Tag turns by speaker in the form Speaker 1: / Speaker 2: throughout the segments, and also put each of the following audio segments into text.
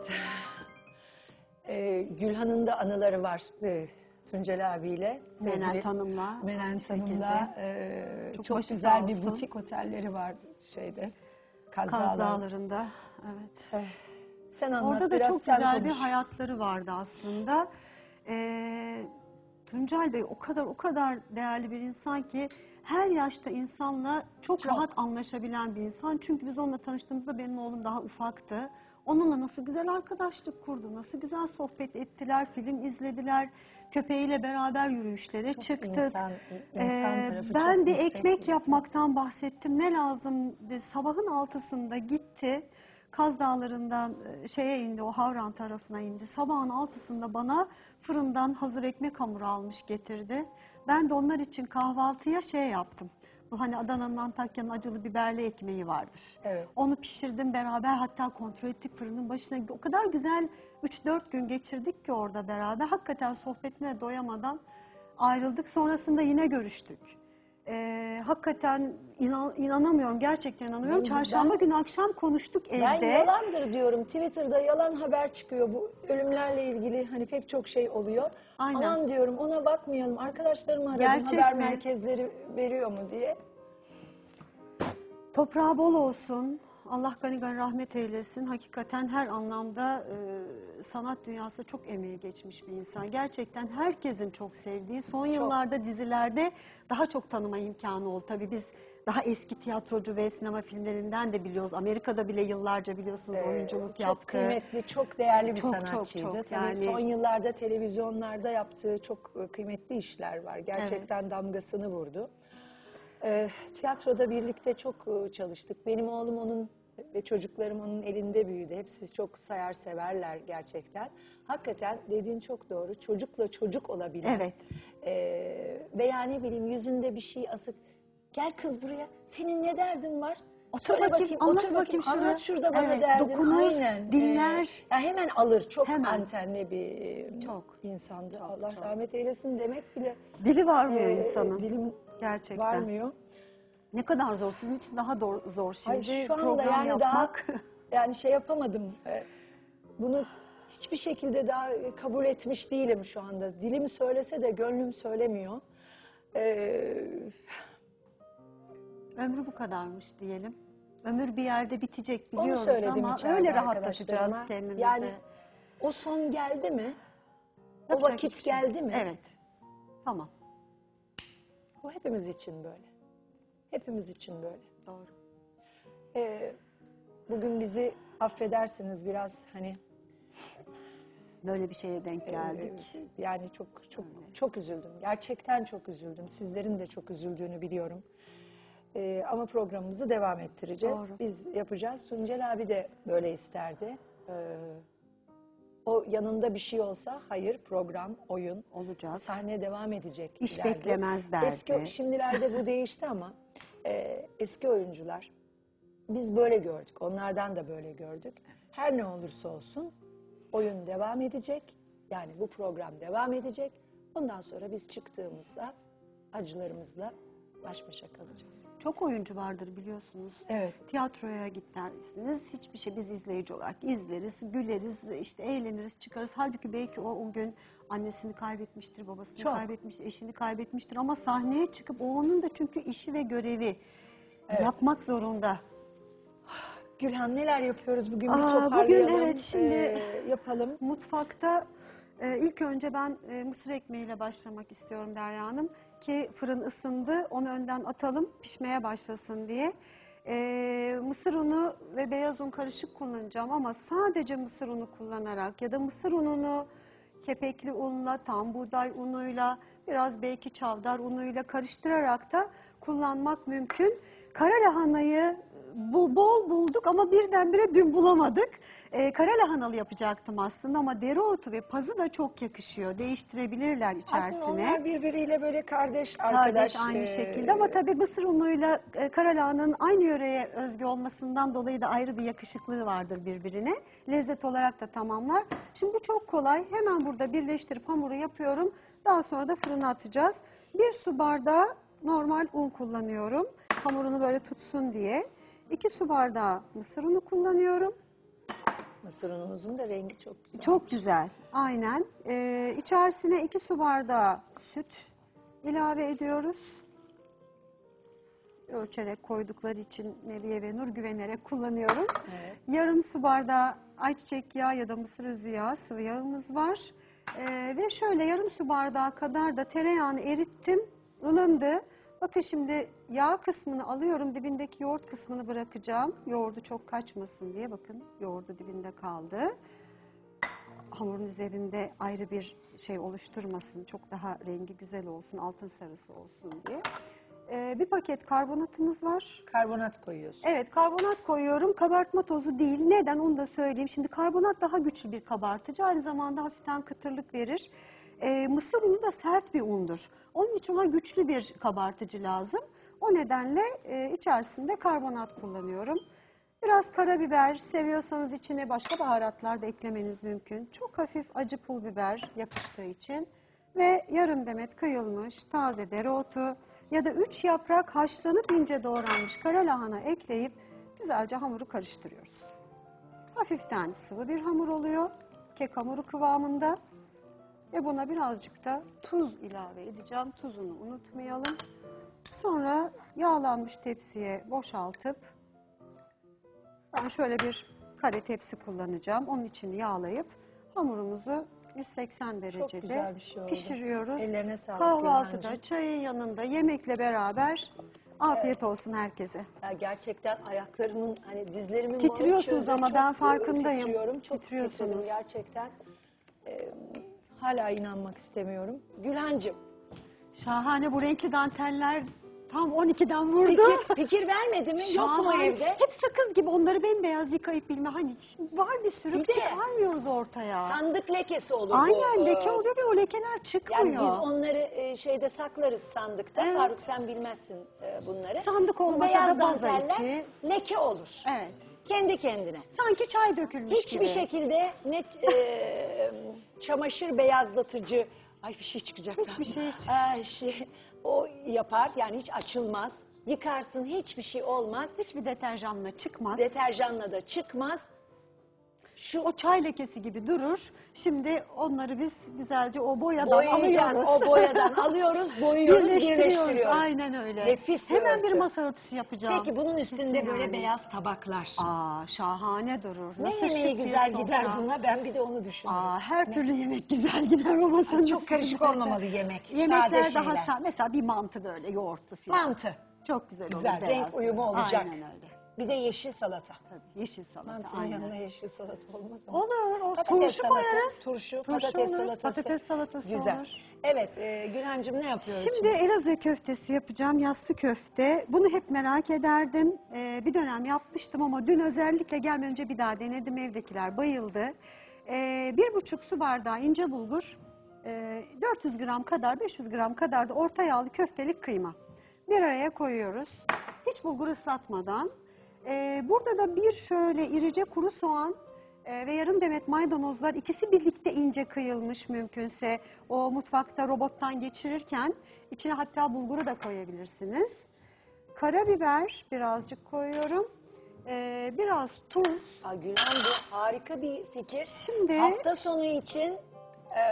Speaker 1: Evet. Ee, Gülhan'ın da anıları var e, Tuncel abiyle. Sevgili
Speaker 2: Hanım'la.
Speaker 1: Menel
Speaker 2: aynı
Speaker 1: Hanım'la
Speaker 2: şekilde.
Speaker 1: e,
Speaker 2: Çok
Speaker 1: çok,
Speaker 2: başı
Speaker 1: güzel
Speaker 2: sağ
Speaker 1: bir
Speaker 2: olsun.
Speaker 1: butik otelleri vardı şeyde. Kaz,
Speaker 2: Kaz
Speaker 1: Dağları.
Speaker 2: Dağları'nda. Evet.
Speaker 1: Sen anlat
Speaker 2: Orada da
Speaker 1: biraz
Speaker 2: çok
Speaker 1: sen
Speaker 2: güzel bir
Speaker 1: konuş.
Speaker 2: hayatları vardı aslında. Ee, Tuncel Bey o kadar o kadar değerli bir insan ki her yaşta insanla çok,
Speaker 1: Çok.
Speaker 2: rahat anlaşabilen bir insan. Çünkü biz onunla tanıştığımızda benim oğlum daha ufaktı. Onunla nasıl güzel arkadaşlık kurdu, nasıl güzel sohbet ettiler, film izlediler, köpeğiyle beraber yürüyüşlere çıktık.
Speaker 1: insan- insan
Speaker 2: Ee, ben
Speaker 1: çok
Speaker 2: bir ekmek
Speaker 1: insan.
Speaker 2: yapmaktan bahsettim. Ne lazım? Sabahın altısında gitti. Kaz Dağları'ndan e, şeye indi, o Havran tarafına indi. Sabahın altısında bana fırından hazır ekmek hamuru almış getirdi. Ben de onlar için kahvaltıya şey yaptım. Bu hani Adana'nın Antakya'nın acılı biberli ekmeği vardır.
Speaker 1: Evet.
Speaker 2: Onu pişirdim beraber hatta kontrol ettik fırının başına. O kadar güzel 3-4 gün geçirdik ki orada beraber. Hakikaten sohbetine doyamadan ayrıldık. Sonrasında yine görüştük. Ee, hakikaten inan- inanamıyorum, gerçekten inanamıyorum.
Speaker 1: Ben-
Speaker 2: Çarşamba
Speaker 1: ben-
Speaker 2: günü akşam konuştuk
Speaker 1: Ben
Speaker 2: evde.
Speaker 1: yalandır diyorum. Twitter'da yalan haber çıkıyor. Bu ölümlerle ilgili hani pek çok şey oluyor.
Speaker 2: Aynen.
Speaker 1: Aman diyorum ona bakmayalım. Arkadaşlarım aradım
Speaker 2: Gerçek
Speaker 1: haber
Speaker 2: mi?
Speaker 1: merkezleri veriyor mu diye.
Speaker 2: Toprağı bol olsun. Allah gani gani rahmet eylesin. Hakikaten her anlamda e, sanat dünyasında çok emeği geçmiş bir insan. Gerçekten herkesin çok sevdiği. Son yıllarda dizilerde daha çok tanıma imkanı oldu. Tabii biz daha eski tiyatrocu ve sinema filmlerinden de biliyoruz. Amerika'da bile yıllarca biliyorsunuz
Speaker 1: Ee,
Speaker 2: oyunculuk
Speaker 1: çok
Speaker 2: yaptı.
Speaker 1: kıymetli, çok değerli bir
Speaker 2: Çok, çok,
Speaker 1: sanatçıydı.
Speaker 2: çok.
Speaker 1: Tabii
Speaker 2: Yani-
Speaker 1: son yıllarda televizyonlarda yaptığı çok e, kıymetli işler var. Gerçekten damgasını vurdu. Ee, tiyatroda birlikte çok e, çalıştık. Benim oğlum onun ve çocuklarım onun elinde büyüdü. Hepsi çok sayar severler gerçekten. Hakikaten dediğin çok doğru. Çocukla çocuk olabilen.
Speaker 2: Evet.
Speaker 1: Ee, veya ne bileyim yüzünde bir şey asık. Gel kız buraya. Senin ne derdin var?
Speaker 2: Otur
Speaker 1: Söyle
Speaker 2: bakayım, anlat
Speaker 1: otur
Speaker 2: bakayım şuraya.
Speaker 1: Anlat şurada bana
Speaker 2: Evet,
Speaker 1: derdin.
Speaker 2: dokunur,
Speaker 1: Aynen.
Speaker 2: dinler.
Speaker 1: Ee, ya hemen alır. Çok
Speaker 2: Hemen.
Speaker 1: antenli bir
Speaker 2: Çok.
Speaker 1: insandı. Allah rahmet eylesin demek bile
Speaker 2: Dili varmıyor
Speaker 1: e,
Speaker 2: insanın.
Speaker 1: dilim
Speaker 2: Gerçekten.
Speaker 1: varmıyor.
Speaker 2: Ne kadar zor. Sizin için daha dor- zor şimdi
Speaker 1: Ay şu anda
Speaker 2: program
Speaker 1: yani
Speaker 2: yapmak.
Speaker 1: daha yani şey yapamadım. Ee, Bunu hiçbir şekilde daha kabul etmiş değilim şu anda. Dilim söylese de gönlüm söylemiyor. Ee,
Speaker 2: Ömrü bu kadarmış diyelim. Ömür bir yerde bitecek biliyoruz ama öyle rahatlatacağız kendimizi.
Speaker 1: Yani o son geldi mi? O
Speaker 2: Yapacak
Speaker 1: vakit
Speaker 2: hiçbir şey
Speaker 1: geldi mi?
Speaker 2: Evet. Tamam.
Speaker 1: O hepimiz için böyle. Hepimiz için böyle.
Speaker 2: Doğru.
Speaker 1: Ee, bugün bizi affedersiniz biraz hani
Speaker 2: Böyle bir şeye denk geldik.
Speaker 1: Ee, Yani çok çok çok üzüldüm. Gerçekten çok üzüldüm. Sizlerin de çok üzüldüğünü biliyorum. Ee, ama programımızı devam ettireceğiz.
Speaker 2: Doğru.
Speaker 1: Biz yapacağız. Tuncel abi de böyle isterdi. Ee, o yanında bir şey olsa hayır program, oyun,
Speaker 2: Olacak.
Speaker 1: sahne devam edecek.
Speaker 2: İş
Speaker 1: derdi.
Speaker 2: beklemez derdi.
Speaker 1: Eski, şimdilerde bu değişti ama e, eski oyuncular biz böyle gördük. Onlardan da böyle gördük. Her ne olursa olsun oyun devam edecek. Yani bu program devam edecek. Ondan sonra biz çıktığımızda acılarımızla baş başa kalacağız.
Speaker 2: Çok oyuncu vardır biliyorsunuz.
Speaker 1: Evet.
Speaker 2: Tiyatroya gidersiniz. Hiçbir şey biz izleyici olarak izleriz, güleriz, işte eğleniriz, çıkarız. Halbuki belki o, o gün annesini kaybetmiştir, babasını
Speaker 1: Çok.
Speaker 2: kaybetmiştir, eşini kaybetmiştir. Ama sahneye çıkıp o onun da çünkü işi ve görevi yapmak zorunda.
Speaker 1: Gülhan neler yapıyoruz bugün bir
Speaker 2: Aa, bugün
Speaker 1: toparlayalım.
Speaker 2: evet, şimdi-
Speaker 1: Ee, yapalım.
Speaker 2: Mutfakta e, ilk önce ben e, mısır ekmeğiyle başlamak istiyorum Derya Hanım. Ki fırın ısındı, onu önden atalım pişmeye başlasın diye. E, mısır unu ve beyaz un karışık kullanacağım ama sadece mısır unu kullanarak ya da mısır ununu kepekli unla, tam buğday unuyla, biraz belki çavdar unuyla karıştırarak da kullanmak mümkün. Kara lahanayı bu bol bulduk ama birdenbire dün bulamadık. Ee, kara lahanalı yapacaktım aslında ama dereotu ve pazı da çok yakışıyor. Değiştirebilirler içerisine.
Speaker 1: Aslında onlar birbiriyle böyle kardeş, arkadaş.
Speaker 2: Kardeş aynı
Speaker 1: ee,
Speaker 2: şekilde ama tabii mısır unuyla e, kara lahananın aynı yöreye özgü olmasından dolayı da ayrı bir yakışıklığı vardır birbirine. Lezzet olarak da tamamlar. Şimdi bu çok kolay. Hemen burada birleştirip hamuru yapıyorum. Daha sonra da fırına atacağız. Bir su bardağı normal un kullanıyorum. Hamurunu böyle tutsun diye. İki su bardağı mısır unu kullanıyorum.
Speaker 1: Mısır unumuzun da rengi çok güzel.
Speaker 2: Çok güzel. Aynen. Ee, içerisine 2 su bardağı süt ilave ediyoruz. Ölçerek koydukları için Nebiye ve Nur güvenerek kullanıyorum. Yarım su bardağı ayçiçek yağı ya da mısır özü yağı sıvı yağımız var. Ee, ve şöyle yarım su bardağı kadar da tereyağını erittim. ılındı. Bakın şimdi yağ kısmını alıyorum. Dibindeki yoğurt kısmını bırakacağım. Yoğurdu çok kaçmasın diye. Bakın yoğurdu dibinde kaldı hamurun üzerinde ayrı bir şey oluşturmasın, çok daha rengi güzel olsun, altın sarısı olsun diye. Ee, bir paket karbonatımız var.
Speaker 1: Karbonat koyuyorsun.
Speaker 2: Evet, karbonat koyuyorum. Kabartma tozu değil. Neden onu da söyleyeyim. Şimdi karbonat daha güçlü bir kabartıcı. Aynı zamanda hafiften kıtırlık verir. Ee, mısır unu da sert bir undur. Onun için ona güçlü bir kabartıcı lazım. O nedenle e, içerisinde karbonat kullanıyorum. Biraz karabiber, seviyorsanız içine başka baharatlar da eklemeniz mümkün. Çok hafif acı pul biber yakıştığı için. Ve yarım demet kıyılmış taze dereotu ya da üç yaprak haşlanıp ince doğranmış kara lahana ekleyip güzelce hamuru karıştırıyoruz. Hafiften sıvı bir hamur oluyor. Kek hamuru kıvamında. Ve buna birazcık da tuz ilave edeceğim. Tuzunu unutmayalım. Sonra yağlanmış tepsiye boşaltıp ben şöyle bir kare tepsi kullanacağım. Onun için yağlayıp hamurumuzu 180 derecede
Speaker 1: güzel bir şey oldu.
Speaker 2: pişiriyoruz.
Speaker 1: Ellerine sağlık
Speaker 2: Kahvaltıda, çayın yanında, yemekle beraber afiyet olsun herkese.
Speaker 1: Ya gerçekten ayaklarımın hani dizlerimin bağı
Speaker 2: Titriyorsunuz ama
Speaker 1: çok,
Speaker 2: ben
Speaker 1: e,
Speaker 2: farkındayım.
Speaker 1: Titriyorum, çok
Speaker 2: Titriyorsunuz.
Speaker 1: titriyorum gerçekten. E, hala inanmak istemiyorum. Gülhancığım
Speaker 2: Şahane bu renkli danteller tam 12'den vurdu.
Speaker 1: fikir, fikir vermedi mi? Yok mu evde?
Speaker 2: Hep sakız gibi onları bembeyaz yıkayıp bilme. Hani şimdi var bir sürü
Speaker 1: Bir de
Speaker 2: çıkarmıyoruz ortaya.
Speaker 1: Sandık lekesi olur bu.
Speaker 2: Aynen leke oluyor ve o lekeler çıkmıyor.
Speaker 1: Yani biz onları e, şeyde saklarız sandıkta.
Speaker 2: Evet.
Speaker 1: Faruk sen bilmezsin e, bunları.
Speaker 2: Sandık
Speaker 1: Bu
Speaker 2: olmasa
Speaker 1: beyaz
Speaker 2: da baza
Speaker 1: danteller
Speaker 2: içi.
Speaker 1: leke olur.
Speaker 2: Evet.
Speaker 1: Kendi kendine.
Speaker 2: Sanki çay dökülmüş
Speaker 1: Hiçbir
Speaker 2: gibi.
Speaker 1: şekilde ne e, çamaşır beyazlatıcı, ay bir şey çıkacak.
Speaker 2: Hiçbir şey.
Speaker 1: Ee, şey, o yapar yani hiç açılmaz. Yıkarsın hiçbir şey olmaz.
Speaker 2: Hiçbir deterjanla çıkmaz.
Speaker 1: Deterjanla da çıkmaz.
Speaker 2: Şu o çay lekesi gibi durur. Şimdi onları biz güzelce o boyadan
Speaker 1: Boyayacağız.
Speaker 2: alıyoruz.
Speaker 1: O boyadan alıyoruz, boyuyoruz, birleştiriyoruz.
Speaker 2: Aynen öyle.
Speaker 1: Nefis bir
Speaker 2: Hemen
Speaker 1: örtü.
Speaker 2: bir masa örtüsü yapacağım.
Speaker 1: Peki bunun üstünde
Speaker 2: Kesin
Speaker 1: böyle
Speaker 2: yani.
Speaker 1: beyaz tabaklar.
Speaker 2: Aa şahane durur.
Speaker 1: ne
Speaker 2: Nasıl
Speaker 1: yemeği
Speaker 2: şık bir
Speaker 1: güzel gider
Speaker 2: sofra.
Speaker 1: buna? Ben bir de onu düşünüyorum.
Speaker 2: Aa, her türlü yemek güzel gider o masanın
Speaker 1: Çok
Speaker 2: üstünde.
Speaker 1: karışık olmamalı yemek.
Speaker 2: Yemekler
Speaker 1: Sade
Speaker 2: daha
Speaker 1: şeyler.
Speaker 2: sa- mesela bir mantı böyle yoğurtlu falan.
Speaker 1: Mantı.
Speaker 2: Çok güzel,
Speaker 1: Güzel,
Speaker 2: olur.
Speaker 1: renk
Speaker 2: beyaz.
Speaker 1: uyumu olacak.
Speaker 2: Aynen öyle.
Speaker 1: Bir de yeşil salata.
Speaker 2: Tabii yeşil salata.
Speaker 1: Mantının
Speaker 2: aynen.
Speaker 1: yanına yeşil salata olmaz mı?
Speaker 2: Olur, o
Speaker 1: Patates
Speaker 2: turşu
Speaker 1: salata,
Speaker 2: koyarız.
Speaker 1: Turşu,
Speaker 2: Turşu
Speaker 1: patates
Speaker 2: olur,
Speaker 1: salatası.
Speaker 2: patates salatası
Speaker 1: Güzel.
Speaker 2: olur.
Speaker 1: Evet, e, Gülhancığım ne yapıyoruz
Speaker 2: Şimdi Elazığ köftesi yapacağım, yassı köfte. Bunu hep merak ederdim. Ee, bir dönem yapmıştım ama dün özellikle gelmeden önce bir daha denedim. Evdekiler bayıldı. Ee, bir buçuk su bardağı ince bulgur, e, 400 gram kadar, 500 gram kadar da orta yağlı köftelik kıyma. Bir araya koyuyoruz. Hiç bulgur ıslatmadan. Ee, burada da bir şöyle irice kuru soğan, ee, ve yarım demet maydanoz var. İkisi birlikte ince kıyılmış mümkünse. O mutfakta robottan geçirirken içine hatta bulguru da koyabilirsiniz. Karabiber birazcık koyuyorum. Ee, biraz tuz.
Speaker 1: Aa, Gülhan bu harika bir fikir.
Speaker 2: Şimdi-
Speaker 1: Hafta sonu için e,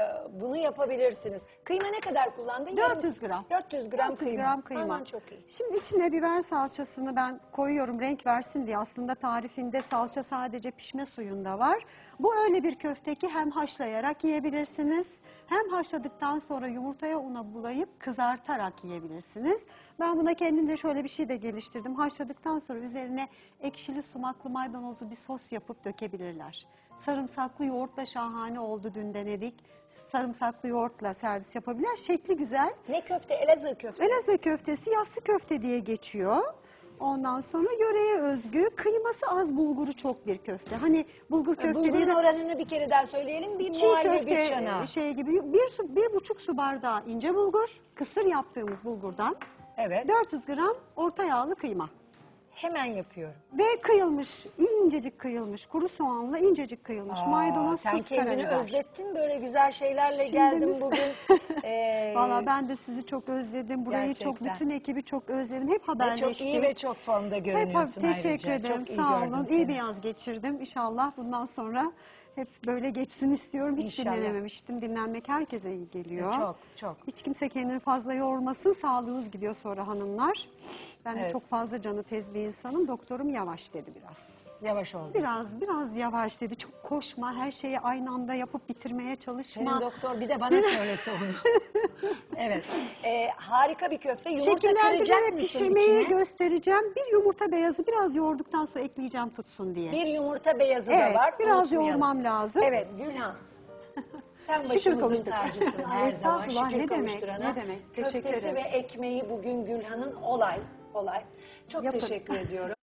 Speaker 1: bunu yapabilirsiniz. Kıyma ne kadar kullandın? Yarım-
Speaker 2: 400 gram.
Speaker 1: 400 gram
Speaker 2: 400
Speaker 1: kıyma.
Speaker 2: gram kıyma.
Speaker 1: Aman çok iyi.
Speaker 2: Şimdi içine biber salçasını ben koyuyorum renk versin diye. Aslında tarifinde salça sadece pişme suyunda var. Bu öyle bir köfte ki hem haşlayarak yiyebilirsiniz hem haşladıktan sonra yumurtaya una bulayıp kızartarak yiyebilirsiniz. Ben buna kendimce şöyle bir şey de geliştirdim. Haşladıktan sonra üzerine ekşili sumaklı maydanozlu bir sos yapıp dökebilirler. Sarımsaklı yoğurtla şahane oldu dün denedik. Sarımsaklı yoğurtla servis yapabilirler. Şekli güzel.
Speaker 1: Ne köfte? Elazığ köfte.
Speaker 2: Elazığ köftesi yassı köfte diye geçiyor. Ondan sonra yöreye özgü kıyması az bulguru çok bir köfte. Hani bulgur
Speaker 1: Bulgurun
Speaker 2: köfteleri
Speaker 1: oranını bir kere daha söyleyelim. Bir
Speaker 2: çiğ
Speaker 1: muhallebi
Speaker 2: köfte
Speaker 1: çanağı.
Speaker 2: şey gibi bir, su, bir buçuk su bardağı ince bulgur, kısır yaptığımız bulgurdan
Speaker 1: Evet.
Speaker 2: 400 gram orta yağlı kıyma.
Speaker 1: Hemen yapıyorum.
Speaker 2: Ve kıyılmış, incecik kıyılmış, kuru soğanla incecik kıyılmış, maydanoz,
Speaker 1: sen kendini
Speaker 2: karabiber.
Speaker 1: özlettin böyle güzel şeylerle
Speaker 2: Şimdi
Speaker 1: geldin
Speaker 2: biz-
Speaker 1: bugün. Ee,
Speaker 2: Valla ben de sizi çok özledim. Burayı çok,
Speaker 1: Gerçekten.
Speaker 2: bütün ekibi çok özledim. Hep
Speaker 1: ve
Speaker 2: haberleştik.
Speaker 1: çok iyi ve çok formda
Speaker 2: Hep
Speaker 1: görünüyorsun
Speaker 2: teşekkür
Speaker 1: ayrıca.
Speaker 2: ederim.
Speaker 1: Çok iyi
Speaker 2: Sağ
Speaker 1: gördüm
Speaker 2: olun.
Speaker 1: seni.
Speaker 2: İyi bir yaz geçirdim. İnşallah bundan sonra hep böyle geçsin istiyorum. Hiç
Speaker 1: İnşallah.
Speaker 2: dinlenememiştim. Dinlenmek herkese iyi geliyor.
Speaker 1: Çok, çok.
Speaker 2: Hiç kimse kendini fazla yormasın. Sağlığınız gidiyor sonra hanımlar. Ben de
Speaker 1: Evet.
Speaker 2: çok fazla canı tez bir insanım. Doktorum yavaş dedi biraz.
Speaker 1: Yavaş oldu.
Speaker 2: Biraz biraz yavaş dedi. Çok koşma. Her şeyi aynı anda yapıp bitirmeye çalışma.
Speaker 1: Senin doktor bir de bana söylese onu. evet. Ee, harika bir köfte. Yumurta kıracak mısın
Speaker 2: pişirmeyi
Speaker 1: içine?
Speaker 2: göstereceğim. Bir yumurta beyazı biraz yoğurduktan sonra ekleyeceğim tutsun diye.
Speaker 1: Bir yumurta beyazı
Speaker 2: Evet,
Speaker 1: da var.
Speaker 2: biraz yoğurmam lazım.
Speaker 1: Evet Gülhan. Sen başımızın tacısın her zaman. Şükür
Speaker 2: ne demek, ne demek.
Speaker 1: Köftesi ve ekmeği bugün Gülhan'ın olay. Olay. Çok
Speaker 2: Yapın.
Speaker 1: teşekkür ediyorum.